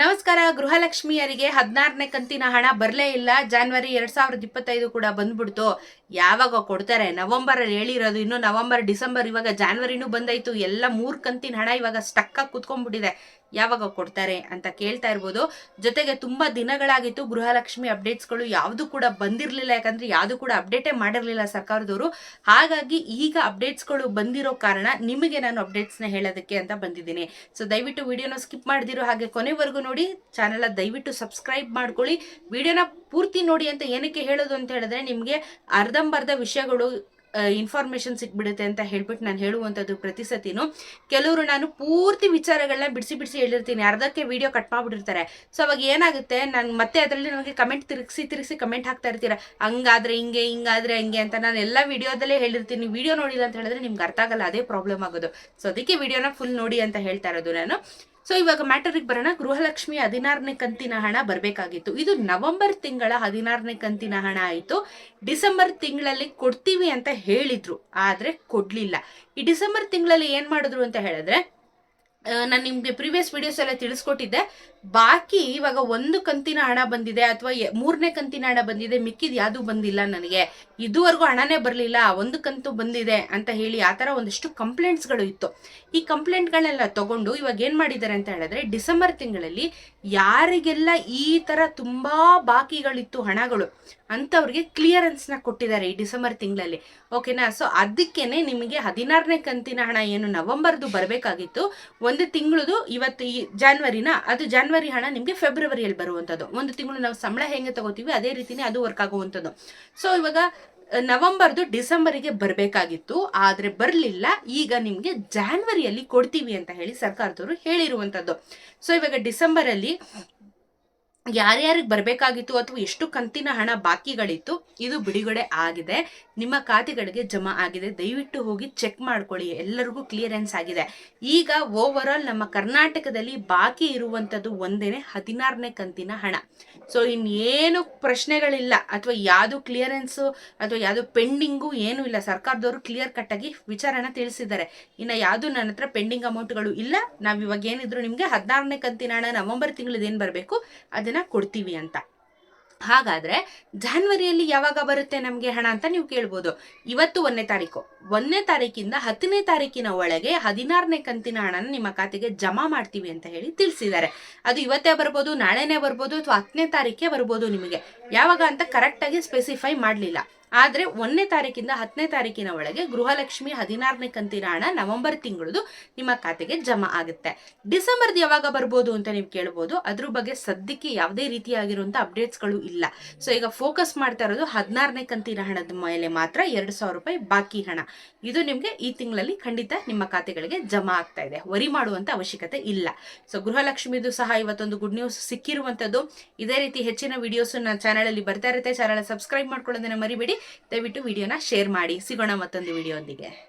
ನಮಸ್ಕಾರ ಗೃಹಲಕ್ಷ್ಮಿಯರಿಗೆ ಹದಿನಾರನೇ ಕಂತಿನ ಹಣ ಬರಲೇ ಇಲ್ಲ. ಜಾನ್ವರಿ ಎರಡ್ ಸಾವಿರದ ಇಪ್ಪತ್ತೈದು ಕೂಡ ಬಂದ್ಬಿಡ್ತು. ಯಾವಾಗ ಕೊಡ್ತಾರೆ? ನವೆಂಬರ್ ಅಲ್ಲಿ ಹೇಳಿರೋದು ಇನ್ನು ನವೆಂಬರ್, ಡಿಸೆಂಬರ್, ಇವಾಗ ಜಾನ್ವರಿನೂ ಬಂದಾಯ್ತು. ಎಲ್ಲ ಮೂರ್ ಕಂತಿನ ಹಣ ಇವಾಗ ಸ್ಟಕ್ ಆಗಿ ಕುತ್ಕೊಂಡ್ಬಿಟ್ಟಿದೆ. ಯಾವಾಗ ಕೊಡ್ತಾರೆ ಅಂತ ಕೇಳ್ತಾ ಇರ್ಬೋದು. ಜೊತೆಗೆ ತುಂಬಾ ದಿನಗಳಾಗಿತ್ತು ಗೃಹಲಕ್ಷ್ಮಿ ಅಪ್ಡೇಟ್ಸ್ಗಳು ಯಾವುದು ಕೂಡ ಬಂದಿರಲಿಲ್ಲ. ಯಾಕಂದ್ರೆ ಯಾವುದು ಕೂಡ ಅಪ್ಡೇಟೇ ಮಾಡಿರಲಿಲ್ಲ ಸರ್ಕಾರದವರು. ಹಾಗಾಗಿ ಈಗ ಅಪ್ಡೇಟ್ಸ್ಗಳು ಬಂದಿರೋ ಕಾರಣ ನಿಮಗೆ ನಾನು ಅಪ್ಡೇಟ್ಸ್ನ ಹೇಳೋದಕ್ಕೆ ಅಂತ ಬಂದಿದ್ದೀನಿ. ಸೊ ದಯವಿಟ್ಟು ವಿಡಿಯೋನ ಸ್ಕಿಪ್ ಮಾಡಿದಿರೋ ಹಾಗೆ ಕೊನೆವರೆಗೂ ನೋಡಿ. ಚಾನೆಲ್ ದಯವಿಟ್ಟು ಸಬ್ಸ್ಕ್ರೈಬ್ ಮಾಡ್ಕೊಳ್ಳಿ. ವಿಡಿಯೋನ ಪೂರ್ತಿ ನೋಡಿ ಅಂತ ಏನಕ್ಕೆ ಹೇಳೋದು ಅಂತ ಹೇಳಿದ್ರೆ ನಿಮಗೆ ಅರ್ಧಂಬರ್ಧ ವಿಷಯಗಳು ಇನ್ಫಾರ್ಮೇಶನ್ ಸಿಕ್ಬಿಡುತ್ತೆ ಅಂತ ಹೇಳ್ಬಿಟ್ಟು ನಾನು ಹೇಳುವಂಥದ್ದು ಪ್ರತಿ ಸತಿನೂ. ಕೆಲವರು ನಾನು ಪೂರ್ತಿ ವಿಚಾರಗಳನ್ನ ಬಿಡಿಸಿ ಬಿಡಿಸಿ ಹೇಳಿರ್ತೀನಿ. ಅರ್ಧಕ್ಕೆ ವಿಡಿಯೋ ಕಟ್ ಮಾಡ್ಬಿಟ್ಟಿರ್ತಾರೆ. ಸೊ ಅವಾಗ ಏನಾಗುತ್ತೆ? ನಾನು ಮತ್ತೆ ಅದರಲ್ಲಿ ನನಗೆ ಕಮೆಂಟ್ ತಿರುಗಿಸಿ ತಿರುಗಿಸಿ ಕಮೆಂಟ್ ಹಾಕ್ತಾ ಇರ್ತೀರ. ಹಂಗಾದ್ರೆ ಹಿಂಗೆ, ಹಿಂಗಾದ್ರೆ ಹಂಗೆ ಅಂತ ನಾನು ಎಲ್ಲ ವಿಡಿಯೋದಲ್ಲೇ ಹೇಳಿರ್ತೀನಿ. ವಿಡಿಯೋ ನೋಡಿಲ್ಲ ಅಂತ ಹೇಳಿದ್ರೆ ನಿಮ್ಗೆ ಅರ್ಥ ಆಗಲ್ಲ. ಅದೇ ಪ್ರಾಬ್ಲಮ್ ಆಗೋದು. ಸೊ ಅದಕ್ಕೆ ವಿಡಿಯೋನ ಫುಲ್ ನೋಡಿ ಅಂತ ಹೇಳ್ತಾ ಇರೋದು ನಾನು. ಸೊ ಇವಾಗ ಮ್ಯಾಟರಿಗೆ ಬರೋಣ. ಗೃಹಲಕ್ಷ್ಮಿ ಹದಿನಾರನೇ ಕಂತಿನ ಹಣ ಬರಬೇಕಾಗಿತ್ತು. ಇದು ನವೆಂಬರ್ ತಿಂಗಳ ಹದಿನಾರನೇ ಕಂತಿನ ಹಣ ಆಯಿತು. ಡಿಸೆಂಬರ್ ತಿಂಗಳಲ್ಲಿ ಕೊಡ್ತೀವಿ ಅಂತ ಹೇಳಿದ್ರು. ಆದರೆ ಕೊಡಲಿಲ್ಲ. ಈ ಡಿಸೆಂಬರ್ ತಿಂಗಳಲ್ಲಿ ಏನು ಮಾಡಿದ್ರು ಅಂತ ಹೇಳಿದ್ರೆ ನಾನು ನಿಮಗೆ ಪ್ರೀವಿಯಸ್ ವಿಡಿಯೋಸ್ ಎಲ್ಲ ತಿಳಿಸ್ಕೊಟ್ಟಿದ್ದೆ. ಬಾಕಿ ಇವಾಗ ಒಂದು ಕಂತಿನ ಹಣ ಬಂದಿದೆ ಅಥವಾ ಮೂರನೇ ಕಂತಿನ ಹಣ ಬಂದಿದೆ, ಮಿಕ್ಕಿದ ಯಾವುದು ಬಂದಿಲ್ಲ ನನಗೆ. ಇದುವರೆಗೂ ಹಣನೇ ಬರಲಿಲ್ಲ, ಒಂದು ಕಂತು ಬಂದಿದೆ ಅಂತ ಹೇಳಿ ಆ ಥರ ಒಂದಿಷ್ಟು ಕಂಪ್ಲೇಂಟ್ಸ್ಗಳು ಇತ್ತು. ಈ ಕಂಪ್ಲೇಂಟ್ಗಳನ್ನೆಲ್ಲ ತಗೊಂಡು ಇವಾಗ ಏನು ಮಾಡಿದ್ದಾರೆ ಅಂತ ಹೇಳಿದ್ರೆ, ಡಿಸೆಂಬರ್ ತಿಂಗಳಲ್ಲಿ ಯಾರಿಗೆಲ್ಲ ಈ ಥರ ತುಂಬ ಬಾಕಿಗಳಿತ್ತು ಹಣಗಳು ಅಂಥವ್ರಿಗೆ ಕ್ಲಿಯರೆನ್ಸ್ನ ಕೊಟ್ಟಿದ್ದಾರೆ ಈ ಡಿಸೆಂಬರ್ ತಿಂಗಳಲ್ಲಿ. ಓಕೆನಾ ಸೊ ಅದಕ್ಕೇನೆ ನಿಮಗೆ ಹದಿನಾರನೇ ಕಂತಿನ ಹಣ ಏನು ನವೆಂಬರ್ದು ಬರಬೇಕಾಗಿತ್ತು. ಒಂದು ತಿಂಗಳದು ಇವತ್ತು ಈ ಜಾನ್ವರಿನ ಅದು ಜಾನ್ವರಿ ಹಣ ನಿಮಗೆ ಫೆಬ್ರವರಿಯಲ್ಲಿ ಬರುವಂಥದ್ದು. ಒಂದು ತಿಂಗಳು ನಾವು ಸಂಬಳ ಹೆಂಗೆ ತಗೋತೀವಿ, ಅದೇ ರೀತಿನೇ ಅದು ವರ್ಕ್ ಆಗುವಂಥದ್ದು. ಸೊ ಇವಾಗ ನವೆಂಬರ್ದು ಡಿಸೆಂಬರಿಗೆ ಬರಬೇಕಾಗಿತ್ತು. ಆದರೆ ಬರಲಿಲ್ಲ. ಈಗ ನಿಮಗೆ ಜಾನ್ವರಿಯಲ್ಲಿ ಕೊಡ್ತೀವಿ ಅಂತ ಹೇಳಿ ಸರ್ಕಾರದವರು ಹೇಳಿರುವಂಥದ್ದು. ಸೊ ಇವಾಗ ಡಿಸೆಂಬರಲ್ಲಿ ಯಾರ್ಯಾರಿಗೆ ಬರಬೇಕಾಗಿತ್ತು ಅಥವಾ ಎಷ್ಟು ಕಂತಿನ ಹಣ ಬಾಕಿಗಳಿತ್ತು, ಇದು ಬಿಡುಗಡೆ ಆಗಿದೆ. ನಿಮ್ಮ ಖಾತೆಗಳಿಗೆ ಜಮಾ ಆಗಿದೆ. ದಯವಿಟ್ಟು ಹೋಗಿ ಚೆಕ್ ಮಾಡ್ಕೊಳ್ಳಿ. ಎಲ್ಲರಿಗೂ ಕ್ಲಿಯರೆನ್ಸ್ ಆಗಿದೆ. ಈಗ ಓವರ್ ಆಲ್ ನಮ್ಮ ಕರ್ನಾಟಕದಲ್ಲಿ ಬಾಕಿ ಇರುವಂಥದ್ದು ಒಂದೇನೆ ಹದಿನಾರನೇ ಕಂತಿನ ಹಣ. ಸೊ, ಇನ್ನೇನು ಪ್ರಶ್ನೆಗಳಿಲ್ಲ. ಅಥವಾ ಯಾವುದು ಕ್ಲಿಯರೆನ್ಸು, ಅಥವಾ ಯಾವುದು ಪೆಂಡಿಂಗು ಏನೂ ಇಲ್ಲ. ಸರ್ಕಾರದವರು ಕ್ಲಿಯರ್ ಕಟ್ಟಾಗಿ ವಿಚಾರನ ತಿಳಿಸಿದ್ದಾರೆ. ಇನ್ನು ಯಾವುದು ನನ್ನ ಹತ್ರ ಪೆಂಡಿಂಗ್ ಅಮೌಂಟ್ಗಳು ಇಲ್ಲ. ನಾವು ಇವಾಗ ಏನಿದ್ರು ನಿಮಗೆ ಹದಿನಾರನೇ ಕಂತಿನ ಹಣ ನವೆಂಬರ್ ತಿಂಗಳದ್ದು ಏನು ಬರಬೇಕು? ಅದನ್ನು ಕೊಡ್ತೀವಿ ಅಂತ. ಹಾಗಾದ್ರೆ ಜಾನ್ವರಿಯಲ್ಲಿ ಯಾವಾಗ ಬರುತ್ತೆ ನಮಗೆ ಹಣ ಅಂತ ನೀವು ಕೇಳ್ಬೋದು. ಇವತ್ತು ಒಂದನೇ ತಾರೀಕು. ಒಂದನೇ ತಾರೀಕಿಂದ ಹತ್ತನೇ ತಾರೀಕಿನ ಒಳಗೆ ಹದಿನಾರನೇ ಕಂತಿನ ಹಣನ ನಿಮ್ಮ ಖಾತೆಗೆ ಜಮಾ ಮಾಡ್ತೀವಿ ಅಂತ ಹೇಳಿ ತಿಳಿಸಿದ್ದಾರೆ. ಅದು ಇವತ್ತೇ ಬರ್ಬೋದು, ನಾಳೆನೇ ಬರ್ಬೋದು, ಅಥವಾ ಹತ್ತನೇ ತಾರೀಕೆ ಬರ್ಬೋದು ನಿಮಗೆ. ಯಾವಾಗ ಅಂತ ಕರೆಕ್ಟಾಗಿ ಸ್ಪೆಸಿಫೈ ಮಾಡಲಿಲ್ಲ. ಆದರೆ ಒಂದನೇ ತಾರೀಕಿಂದ ಹತ್ತನೇ ತಾರೀಕಿನ ಒಳಗೆ ಗೃಹಲಕ್ಷ್ಮಿ ಹದಿನಾರನೇ ಕಂತಿನ ಹಣ ನವೆಂಬರ್ ತಿಂಗಳದು ನಿಮ್ಮ ಖಾತೆಗೆ ಜಮಾ ಆಗುತ್ತೆ. ಡಿಸೆಂಬರ್ದು ಯಾವಾಗ ಬರ್ಬೋದು ಅಂತ ನೀವು ಕೇಳ್ಬೋದು. ಅದ್ರ ಬಗ್ಗೆ ಸದ್ಯಕ್ಕೆ ಯಾವುದೇ ರೀತಿಯಾಗಿರುವಂಥ ಅಪ್ಡೇಟ್ಸ್ಗಳು ಇಲ್ಲ. ಸೊ ಈಗ ಫೋಕಸ್ ಮಾಡ್ತಾ ಇರೋದು ಹದಿನಾರನೇ ಕಂತಿನ ಹಣದ ಮೇಲೆ ಮಾತ್ರ ಎರಡು ಸಾವಿರ ರೂಪಾಯಿ ಬಾಕಿ ಹಣ. ಇದು ನಿಮಗೆ ಈ ತಿಂಗಳಲ್ಲಿ ಖಂಡಿತ ನಿಮ್ಮ ಖಾತೆಗಳಿಗೆ ಜಮಾ ಆಗ್ತಾ ಇದೆ. ವರಿ ಮಾಡುವಂಥ ಅವಶ್ಯಕತೆ ಇಲ್ಲ. ಸೊ ಗೃಹಲಕ್ಷ್ಮಿದು ಸಹ ಇವತ್ತೊಂದು ಗುಡ್ ನ್ಯೂಸ್ ಸಿಕ್ಕಿರುವಂಥದ್ದು ಇದೇ ರೀತಿ ಹೆಚ್ಚಿನ ವಿಡಿಯೋಸ್ ನನ್ನ ಚಾನಲಲ್ಲಿ ಬರ್ತಾ ಇರುತ್ತೆ. ಚಾನಲ್ ಸಬ್ಸ್ಕ್ರೈಬ್ ಮಾಡ್ಕೊಳ್ಳೋದನ್ನ ಮರಿಬೇಡಿ. ದಯವಿಟ್ಟು ವಿಡಿಯೋನ ಶೇರ್ ಮಾಡಿ. ಸಿಗೋಣ ಮತ್ತೊಂದು ವಿಡಿಯೋ ಒಂದಿಗೆ